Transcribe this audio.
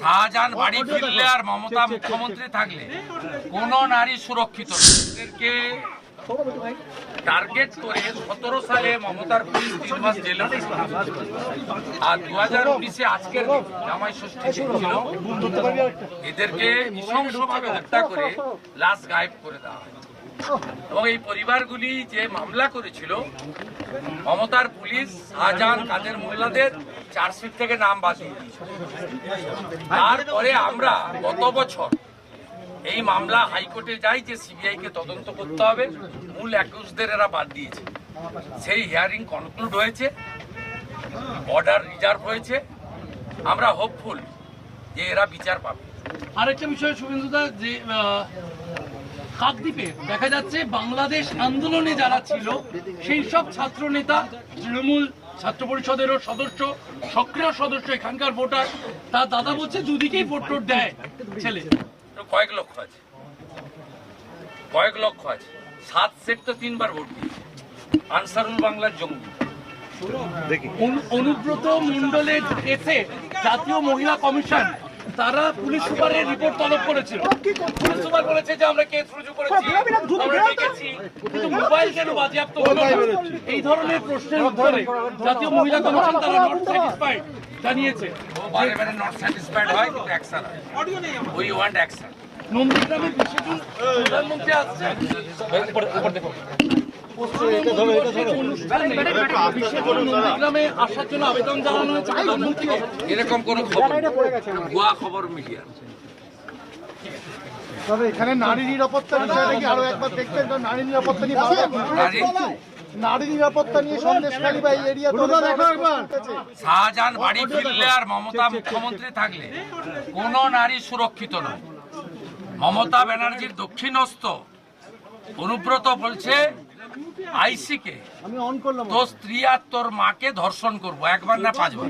শাহজাহান বাড়ি ফিরলে আর মমতা মুখ্যমন্ত্রী থাকলে কোন নারী সুরক্ষিত এদেরকে টার্গেট করে সতেরো সালে মমতার পুলিশ তিন মাস জেলে আর দু হাজার উনিশে আজকের জামাই ষষ্ঠী ছিল এদেরকে নৃশংসভাবে হত্যা করে লাশ গায়েব করে দেওয়া হয়। এবং এই পরিবারগুলি যে মামলা করেছিল মমতার পুলিশ শাহজাহান কাদের মোল্লাদের চার্জশিট থেকে নাম দিয়েছিল। তারপরে আমরা গত বছর এই মামলা হাইকোর্টে যাই যে সিবিআই কে তদন্ত করতে হবে, মূল অ্যাকিউজদের এরা বাদ দিয়েছে। সেই হিয়ারিং কনক্লুড হয়েছে, অর্ডার রিজার্ভ হয়েছে। আমরা হোপফুল যে এরা বিচার পাবে। আরেকটা বিষয় শুভেন্দুদা যে কাকদ্বীপে দেখা যাচ্ছে বাংলাদেশ আন্দোলনে যারা ছিল, সেই সব ছাত্র নেতা তৃণমূল ছাত্র পরিষদেরও সদস্য সক্রিয় সদস্য এখানকার ভোটার তার দাদা বলছে দুদিকেই ভোট টোট দেয় ছেলে। কয়েক লক্ষ আছে। কয়েক লক্ষ আছে। সাত সেট তো তিনবার ভোট দিয়েছে। আনসারুল বাংলার জঙ্গি অনুব্রত মন্ডলের এসে জাতীয় মহিলা কমিশন তারা পুলিশ সুপারের রিপোর্ট তলব করেছিল। পুলিশ সুপার বলেছে যে আমরা কেস রুজু করেছি। আমরা ডেকেছি। কিন্তু মোবাইল কেন বাজেয়াপ্ত হলো এই ধরনের প্রশ্নের উত্তরে জাতীয় মহিলা কমিশন তারা নট স্যাটিসফাইড জানিয়েছে। বারে বারে নট স্যাটিসফাইড হয় কিন্তু অ্যাকশন হয়। উই ওয়ান্ট অ্যাকশন নন্দীগ্রামে বিশেষ প্রধানমন্ত্রী আসছে বিশেষ এরকম কোনো খবর ভুয়া খবর মিডিয়া। তবে এখানে নারী নিরাপত্তা বিষয়টা কি আরও একবার দেখবেন নারী নিরাপত্তা নিয়ে নারী। নারী নিরাপত্তা নিয়ে সন্দেশখালী বা এরিয়া তো শাহজাহান বাড়ি ফিরলে আর মমতা মুখ্যমন্ত্রী থাকলে কোন নারী সুরক্ষিত নয়। মমতা ব্যানার্জির দক্ষিণস্থ অনুব্রত বলছে আইসিকে আমি অন করলাম তোর স্ত্রী আর তোর মাকে ধর্ষণ করব একবার না পাঁচবার।